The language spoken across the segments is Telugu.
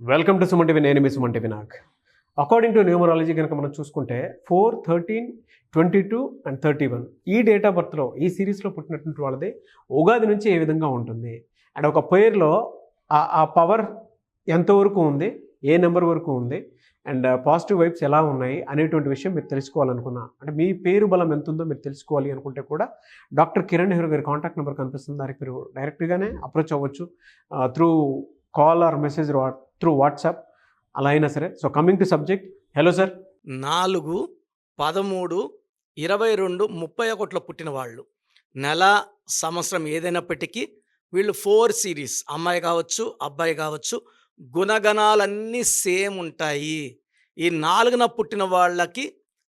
వెల్కమ్ టు సుమన్ టీవీ నేను మీ Suman TV Nag according to numerology కనుక మనం చూసుకుంటే four thirteen twenty two and thirty one ఈ డేట్ ఆఫ్ బర్త్లో ఈ సిరీస్లో పుట్టినటువంటి వాళ్ళది ఉగాది నుంచి ఏ విధంగా ఉంటుంది? అండ్ ఒక పేరులో ఆ ఆ పవర్ ఎంతవరకు ఉంది? ఏ నెంబర్ వరకు ఉంది? అండ్ పాజిటివ్ వైబ్స్ ఎలా ఉన్నాయి? అనేటువంటి విషయం మీరు తెలుసుకోవాలనుకున్నా. అంటే మీ పేరు బలం ఎంత ఉందో మీరు తెలుసుకోవాలి అనుకుంటే కూడా డాక్టర్ కిరణ్ నెహ్రూ గారి కాంటాక్ట్ నెంబర్ కనిపిస్తుంది. దానికి మీరు డైరెక్ట్గానే అప్రోచ్ అవ్వచ్చు. Through call or message through WhatsApp అలా అయినా సరే. So coming to subject hello sir నాలుగు పదమూడు ఇరవై రెండు ముప్పై ఒకటిలో పుట్టిన వాళ్ళు. నెల సంవత్సరం ఏదైనప్పటికీ వీళ్ళు ఫోర్ సిరీస్ అమ్మాయి కావచ్చు అబ్బాయి కావచ్చు గుణగణాలన్నీ సేమ్ ఉంటాయి. ఈ నాలుగున పుట్టిన వాళ్ళకి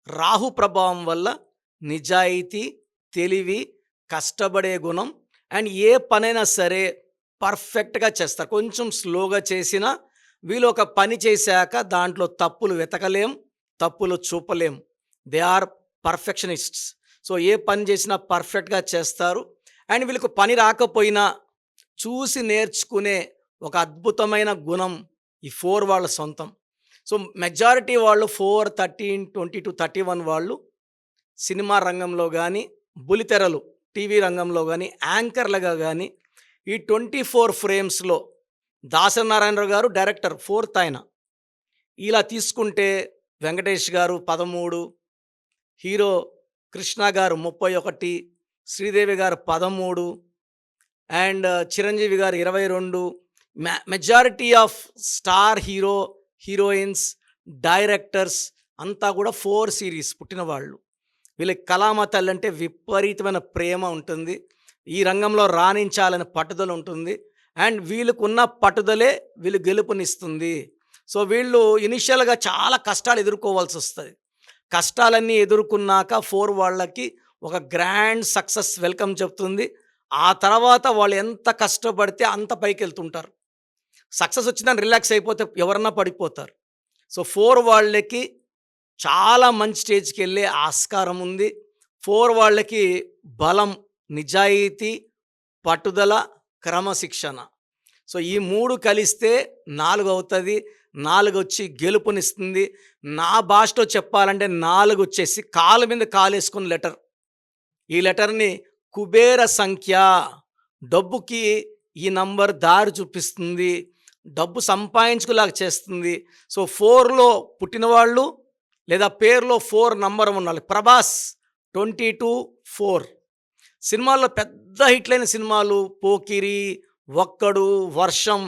రాహు ప్రభావం వల్ల నిజాయితీ తెలివి కష్టపడే గుణం అండ్ ఏ పనైనా సరే పర్ఫెక్ట్గా చేస్తారు. కొంచెం స్లోగా చేసినా వీళ్ళు ఒక పని చేశాక దాంట్లో తప్పులు వెతకలేం తప్పులు చూపలేం. They are perfectionists. సో ఏ పని చేసినా పర్ఫెక్ట్గా చేస్తారు. అండ్ వీళ్ళకు పని రాకపోయినా చూసి నేర్చుకునే ఒక అద్భుతమైన గుణం ఈ ఫోర్ వాళ్ళ సొంతం. సో మెజారిటీ వాళ్ళు four thirteen twenty two thirty one వాళ్ళు సినిమా రంగంలో కానీ బులితెరలు టీవీ రంగంలో కానీ యాంకర్లుగా కానీ ఈ ట్వంటీ ఫోర్ ఫ్రేమ్స్లో దాసనారాయణరావు గారు డైరెక్టర్ ఫోర్త్ ఆయన. ఇలా తీసుకుంటే వెంకటేష్ గారు పదమూడు హీరో కృష్ణ గారు ముప్పై ఒకటి శ్రీదేవి గారు పదమూడు అండ్ చిరంజీవి గారు ఇరవై రెండు. Majority of star hero heroines directors అంతా కూడా ఫోర్ సిరీస్ పుట్టిన వాళ్ళు. వీళ్ళకి కళామ తల్లి అంటే విపరీతమైన ప్రేమ ఉంటుంది. ఈ రంగంలో రాణించాలని పట్టుదల ఉంటుంది. అండ్ వీళ్ళకున్న పట్టుదలే వీళ్ళు గెలుపునిస్తుంది. సో వీళ్ళు ఇనిషియల్గా చాలా కష్టాలు ఎదుర్కోవాల్సి వస్తుంది. కష్టాలన్నీ ఎదుర్కొన్నాక ఫోర్ వాళ్ళకి ఒక గ్రాండ్ సక్సెస్ వెల్కమ్ చెప్తుంది. ఆ తర్వాత వాళ్ళు ఎంత కష్టపడితే అంత పైకి వెళ్తుంటారు సక్సెస్ వచ్చిందని రిలాక్స్ అయిపోతే ఎవరన్నా పడిపోతారు. సో ఫోర్ వాళ్ళకి చాలా మంచి స్టేజ్కి వెళ్ళే ఆస్కారం ఉంది. ఫోర్ వాళ్ళకి బలం నిజాయితీ పట్టుదల క్రమశిక్షణ. సో ఈ మూడు కలిస్తే నాలుగు అవుతుంది నాలుగు వచ్చి గెలుపునిస్తుంది. నా భాషలో చెప్పాలంటే నాలుగు వచ్చేసి కాలు మీద కాలేసుకున్న లెటర్. ఈ లెటర్ని కుబేర సంఖ్య. డబ్బుకి ఈ నంబర్ దారి చూపిస్తుంది. డబ్బు సంపాదించుకులాగా చేస్తుంది. సో ఫోర్లో పుట్టినవాళ్ళు లేదా పేరులో ఫోర్ నంబర్ ఉన్న ప్రభాస్ ట్వంటీ టూ ఫోర్. సినిమాల్లో పెద్ద హిట్లైన సినిమాలు పోకిరి ఒక్కడు వర్షం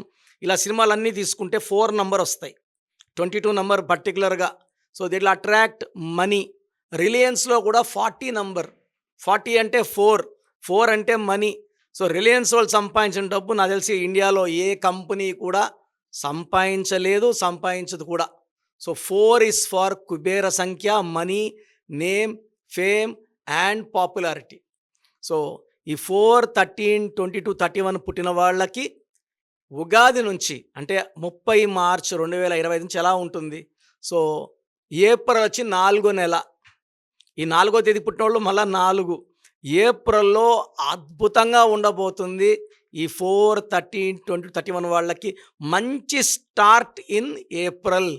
ఇలా సినిమాలన్నీ తీసుకుంటే ఫోర్ నంబర్ వస్తాయి. ట్వంటీ టూ నంబర్ పర్టికులర్గా సో దీంట్లో అట్రాక్ట్ మనీ. రిలయన్స్లో కూడా ఫార్టీ నంబర్. ఫార్టీ అంటే ఫోర్. ఫోర్ అంటే మనీ. సో రిలయన్స్ వాళ్ళు సంపాదించిన డబ్బు నాకు తెలిసి ఇండియాలో ఏ కంపెనీ కూడా సంపాదించలేదు సంపాదించదు కూడా. So four is for Kubera సంఖ్య money name fame and popularity. So ఈ four thirteen twenty two thirty one పుట్టిన వాళ్ళకి ఉగాది నుంచి అంటే ముప్పై మార్చ్ రెండు వేల ఇరవై నుంచి ఎలా ఉంటుంది? సో ఏప్రిల్ వచ్చి నాలుగో నెల. ఈ నాలుగో తేదీ పుట్టిన వాళ్ళు మళ్ళీ నాలుగు. ఏప్రిల్లో అద్భుతంగా ఉండబోతుంది ఈ four thirteen twenty thirty one వాళ్ళకి. మంచి స్టార్ట్ ఇన్ ఏప్రిల్.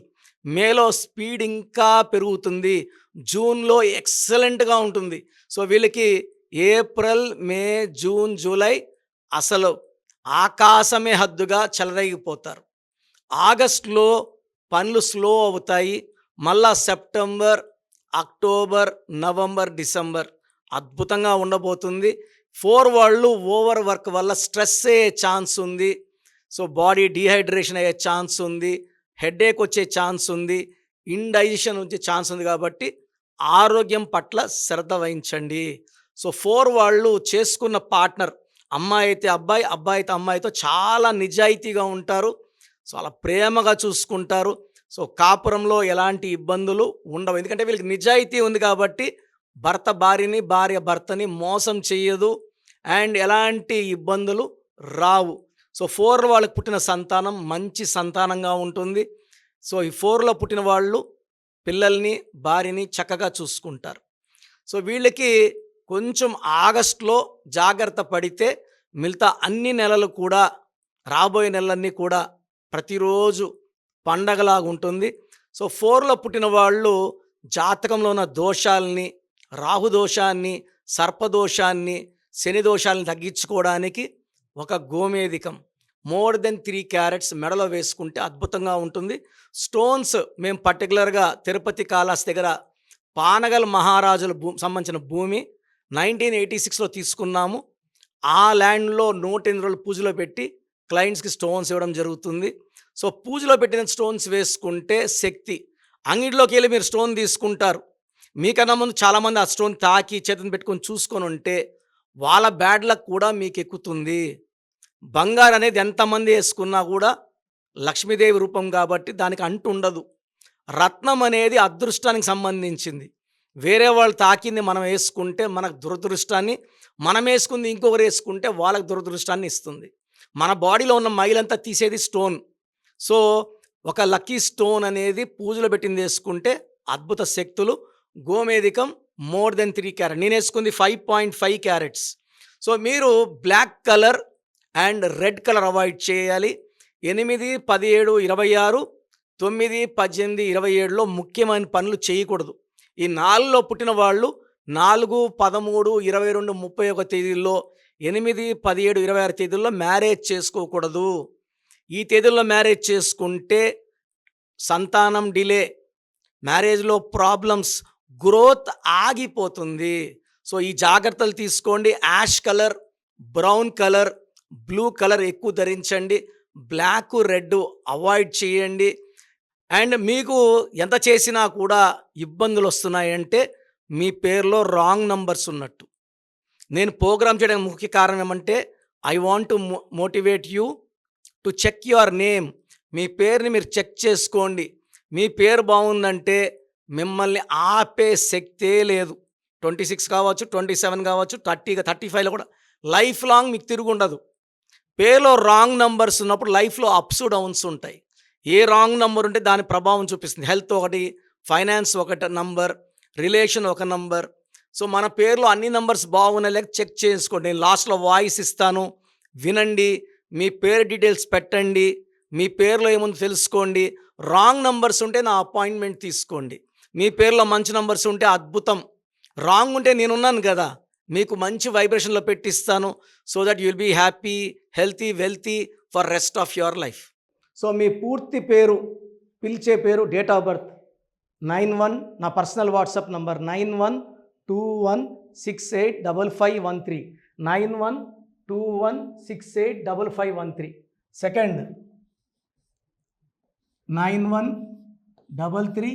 మేలో స్పీడ్ ఇంకా పెరుగుతుంది. జూన్లో ఎక్సలెంట్గా ఉంటుంది. సో వీళ్ళకి ఏప్రిల్ మే జూన్ జూలై అసలు ఆకాశమే హద్దుగా చెలరేగిపోతారు. ఆగస్టులో పనులు స్లో అవుతాయి. మళ్ళా సెప్టెంబర్ అక్టోబర్ నవంబర్ డిసెంబర్ అద్భుతంగా ఉండబోతుంది. ఫోర్ వాళ్ళు ఓవర్ వర్క్ వల్ల స్ట్రెస్ అయ్యే ఛాన్స్ ఉంది. సో బాడీ డీహైడ్రేషన్ అయ్యే ఛాన్స్ ఉంది. హెడేక్ వచ్చే ఛాన్స్ ఉంది. ఇండైజెషన్ వచ్చే ఛాన్స్ ఉంది కాబట్టి ఆరోగ్యం పట్ల శ్రద్ధ వహించండి. సో ఫోర్ వాళ్ళు చేసుకున్న పార్ట్నర్ అమ్మాయి అయితే అబ్బాయి అబ్బాయి అయితే అమ్మాయితో చాలా నిజాయితీగా ఉంటారు. సో అలా ప్రేమగా చూసుకుంటారు. సో కాపురంలో ఎలాంటి ఇబ్బందులు ఉండవు. ఎందుకంటే వీళ్ళకి నిజాయితీ ఉంది కాబట్టి భర్త భార్యని భార్య భర్తని మోసం చేయదు అండ్ ఎలాంటి ఇబ్బందులు రావు. సో ఫోర్ వాళ్ళకి పుట్టిన సంతానం మంచి సంతానంగా ఉంటుంది. సో ఈ ఫోర్లో పుట్టిన వాళ్ళు పిల్లల్ని భార్యని చక్కగా చూసుకుంటారు. సో వీళ్ళకి కొంచెం ఆగస్టులో జాగ్రత్త పడితే మిగతా అన్ని నెలలు కూడా రాబోయే నెలలన్నీ కూడా ప్రతిరోజు పండగలాగా ఉంటుంది. సో ఫోర్లో పుట్టిన వాళ్ళు జాతకంలో ఉన్న దోషాలని రాహు దోషాన్ని సర్పదోషాన్ని శని దోషాలను తగ్గించుకోవడానికి ఒక గోమేధికం మోర్ దెన్ త్రీ క్యారెట్స్ మెడలో వేసుకుంటే అద్భుతంగా ఉంటుంది. స్టోన్స్ మేము పర్టికులర్గా తిరుపతి కాలాస్ దగ్గర పానగల్ మహారాజుల భూ సంబంధించిన భూమి నైన్టీన్ ఎయిటీ సిక్స్లో తీసుకున్నాము. ఆ ల్యాండ్లో నూట ఎనిమిది రోజులు పూజలో పెట్టి క్లయింట్స్కి స్టోన్స్ ఇవ్వడం జరుగుతుంది. సో పూజలో పెట్టిన స్టోన్స్ వేసుకుంటే శక్తి. అంగిడిలోకి వెళ్ళి మీరు స్టోన్ తీసుకుంటారు. మీకన్నా ముందు చాలామంది ఆ స్టోన్ తాకి చేతిని పెట్టుకొని చూసుకొని ఉంటే వాళ్ళ బ్యాడ్ లక్ కూడా మీకు ఎక్కుతుంది. బంగారు అనేది ఎంతమంది వేసుకున్నా కూడా లక్ష్మీదేవి రూపం కాబట్టి దానికి అంటు ఉండదు. రత్నం అనేది అదృష్టానికి సంబంధించింది. వేరే వాళ్ళు తాకింది మనం వేసుకుంటే మనకు దురదృష్టాన్ని మనం వేసుకుంది ఇంకొకరు వేసుకుంటే వాళ్ళకి దురదృష్టాన్ని ఇస్తుంది. మన బాడీలో ఉన్న మైలంతా తీసేది స్టోన్. సో ఒక లక్కీ స్టోన్ అనేది పూజలో పెట్టింది వేసుకుంటే అద్భుత శక్తులు గోమేధికం మోర్ దెన్ త్రీ క్యారెట్. నేను వేసుకుంది five point five carats. So మీరు black colour and red colour avoid చేయాలి. ఎనిమిది పదిహేడు ఇరవై ఆరు తొమ్మిది పద్దెనిమిది ఇరవై ఏడులో ముఖ్యమైన పనులు చేయకూడదు. ఈ నాలుగులో పుట్టిన వాళ్ళు నాలుగు పదమూడు ఇరవై రెండు ముప్పై ఒక తేదీల్లో ఎనిమిది పదిహేడు ఇరవై ఆరు తేదీల్లో మ్యారేజ్ చేసుకోకూడదు. ఈ తేదీల్లో మ్యారేజ్ చేసుకుంటే సంతానం డిలే మ్యారేజ్లో ప్రాబ్లమ్స్ గ్రోత్ ఆగిపోతుంది. సో ఈ జాగ్రత్తలు తీసుకోండి. Ash colour brown colour blue colour ఎక్కువ ధరించండి. బ్లాక్ రెడ్ అవాయిడ్ చేయండి. అండ్ మీకు ఎంత చేసినా కూడా ఇబ్బందులు వస్తున్నాయంటే మీ పేరులో రాంగ్ నంబర్స్ ఉన్నట్టు. నేను ప్రోగ్రామ్ చేయడానికి ముఖ్య కారణం ఏమంటే I want to motivate you to check your name. మీ పేరుని మీరు చెక్ చేసుకోండి. మీ పేరు బాగుందంటే మిమ్మల్ని ఆపే శక్తే లేదు. ట్వంటీ సిక్స్ కావచ్చు ట్వంటీ సెవెన్ కావచ్చు థర్టీ థర్టీ ఫైవ్లో కూడా లైఫ్ లాంగ్ మీకు తిరుగు ఉండదు పేరులో రాంగ్ నంబర్స్ ఉన్నప్పుడు లైఫ్లో అప్స్ డౌన్స్ ఉంటాయి. ఏ రాంగ్ నంబర్ ఉంటే దాని ప్రభావం చూపిస్తుంది. హెల్త్ ఒకటి ఫైనాన్స్ ఒకటి నంబర్ రిలేషన్ ఒక నంబర్. సో మన పేర్లో అన్ని నంబర్స్ బాగున్నాయి లేక చెక్ చేసుకోండి నేను లాస్ట్లో వాయిస్ ఇస్తాను. వినండి. మీ పేరు డీటెయిల్స్ పెట్టండి. మీ పేరులో ఏముందో తెలుసుకోండి. రాంగ్ నంబర్స్ ఉంటే నా అపాయింట్మెంట్ తీసుకోండి. మీ పేరులో మంచి నంబర్స్ ఉంటే అద్భుతం. రాంగ్ ఉంటే నేనున్నాను కదా. మీకు మంచి వైబ్రేషన్లో పెట్టిస్తాను. So that you'll be happy healthy wealthy for rest of your life. So మీ పూర్తి పేరు పిలిచే పేరు date of birth nine one నా personal WhatsApp number nine one two one six eight double five one three nine one two one six eight double five one three second nine one double three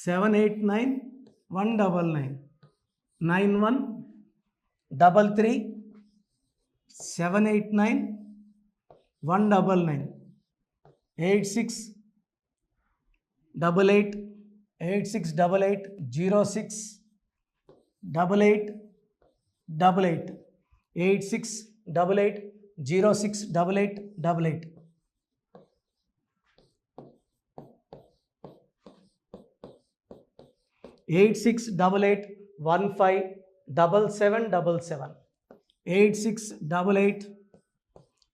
seven eight nine one double nine nine one double three seven eight nine one double nine eight six double eight eight six double eight zero six double eight double eight eight six double eight zero six double eight double eight. eight six double eight one five double seven double seven eight six double eight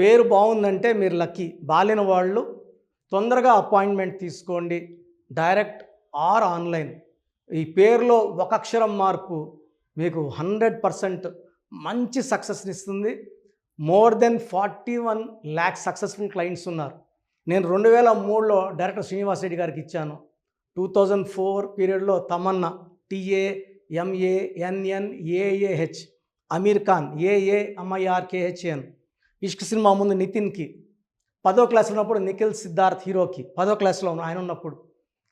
పేరు బాగుందంటే మీరు లక్కీ. బాలిన వాళ్ళు తొందరగా అపాయింట్మెంట్ తీసుకోండి. Direct or online. ఈ పేరులో ఒక అక్షరం మార్పు మీకు హండ్రెడ్ పర్సెంట్ మంచి సక్సెస్ని ఇస్తుంది. More than forty one lakh successful clients ఉన్నారు. నేను రెండు వేల మూడులో డైరెక్టర్ శ్రీనివాస్ రెడ్డి గారికి ఇచ్చాను. టూ థౌజండ్ ఫోర్ పీరియడ్లో Tamannaah T A M A N N A A H Aamir Khan A A M I R K H N Ishq cinema ముందు నితిన్కి. పదో క్లాస్ ఉన్నప్పుడు నిఖిల్ సిద్ధార్థ్ హీరోకి. పదో క్లాస్లో ఆయన ఉన్నప్పుడు.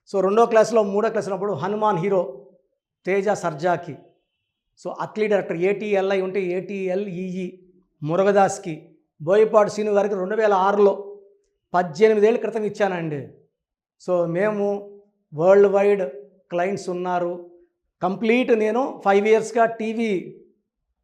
సో రెండో క్లాస్లో మూడో క్లాస్ ఉన్నప్పుడు Hanuman hero Teja సర్జాకి. So Atlee director A T L I ఉంటే A T L E E మురుగదాస్కి. Boyapati Srinu గారికి రెండు వేల ఆరులో పద్దెనిమిదేళ్ళ క్రితం ఇచ్చానండి. సో మేము వరల్డ్ వైడ్ క్లయింట్స్ ఉన్నారు. కంప్లీట్ నేను ఫైవ్ ఇయర్స్గా టీవీ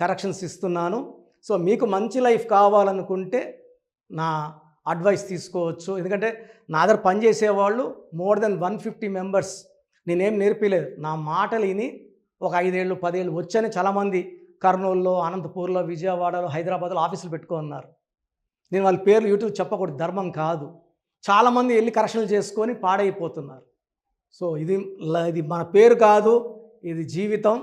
కరెక్షన్స్ ఇస్తున్నాను. సో మీకు మంచి లైఫ్ కావాలనుకుంటే నా అడ్వైస్ తీసుకోవచ్చు. ఎందుకంటే నా దగ్గర పనిచేసేవాళ్ళు more than one fifty members. నేనేం నేర్పలేదు. నా మాటలు విని ఒక ఐదేళ్ళు పదేళ్ళు వచ్చని చాలామంది కర్నూలులో అనంతపూర్లో విజయవాడలో హైదరాబాద్లో ఆఫీసులు పెట్టుకున్నారు. నేను వాళ్ళ పేర్లు యూట్యూబ్ చెప్పకూడదు. ధర్మం కాదు. చాలామంది వెళ్ళి కరెక్షన్లు చేసుకొని పాడైపోతున్నారు. సో ఇది ఇది మన పేరు కాదు. ఇది జీవితం.